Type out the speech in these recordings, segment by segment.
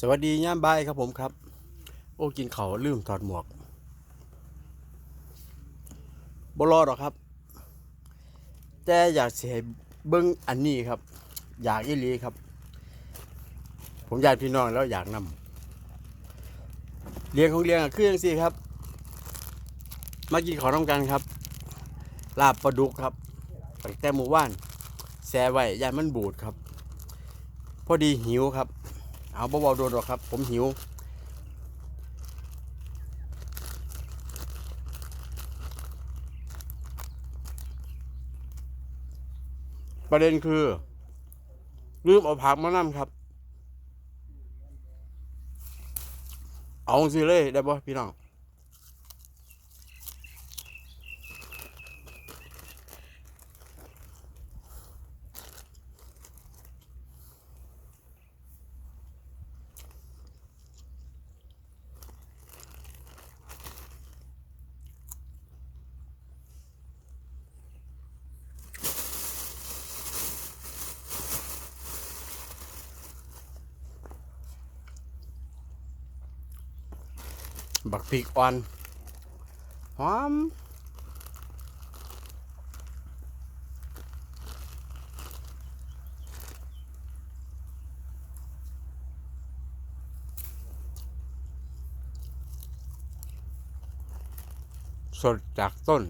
สวัสดีย่ามบ่ายครับผมครับ โอ้กินเขาลืมถอดหมวกบรอหรอกครับ แต่อยากเสียเบิ้งอันนี้ครับ อยากอีลีครับ ผมอยากพี่น้องแล้วอยากนำเลี้ยงของเลี้ยงอะคือยังสี่ครับ มากินของน้ำกันครับ ลาบปลาดุกครับตั้งแต่หมู่บ้านแซ่ไว้ยายมันบูดครับ พอดีหิวครับ เอาเบาๆโดนหรอกครับ ผมหิว ประเด็นคือลืมเอาผักมานั่ครับ เอาสิเลยได้ป่ะพี่น้อง บักพริกอ่อน หอม สดจากต้น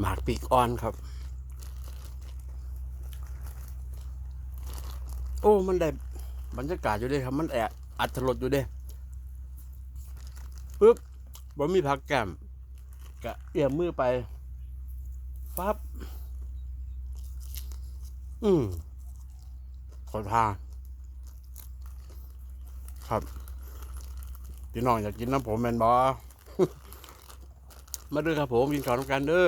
หมากปีกอ่อนครับ โอ้ มันได้บรรยากาศอยู่เด้ครับ มันแอบอัดถลดอยู่เด้ปึ๊บบ่มีผักแก้มกะเอี่ยมมือไปปั๊บอืมขอทาครับพี่น้องอยากกินน้ำผมแมนบอมาด้อครับผมกินข้าวน้ำกันเด้อ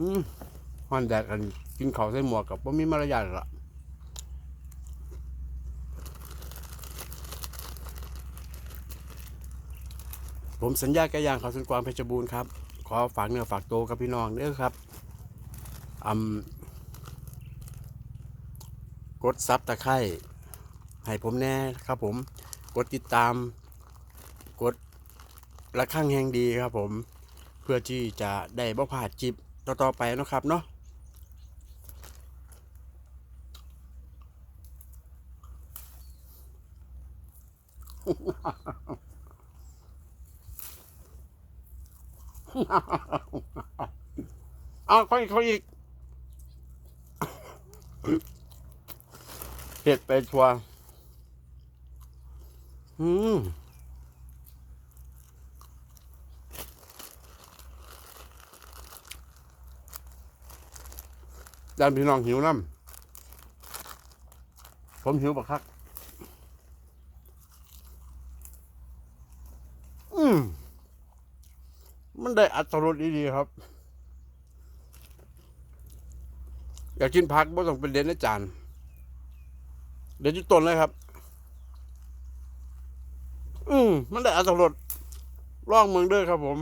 อืมฮอนแดกกันกินข้าวใส่หมวกกับว่ามีมารยาทละผมสัญญาแกอย่างเขาสุนกวางเพชรบูรณ์ครับ ขอฝากเนื้อฝากตัวกับพี่น้องเด้อครับอืมกดซับตะไคร่ให้ผมแน่ครับผม กดติดตาม กดระฆังแห่งดีครับผม เพื่อที่จะได้บ่พลาดจิบ ต่อๆไปนะครับเนาะเอาเขาอีกเขาอีกเห็ดไปชัวอืม ดานพี่น้องหิวน้ำผมหิวบักคัก อืมมันได้อัตรสดีๆครับ อยากกินผักบ่ต้องเป็นเด่นนะจานเด่นที่ต้นเลยครับ อืมมันได้อัตรสร่องเมืองเด้อครับผม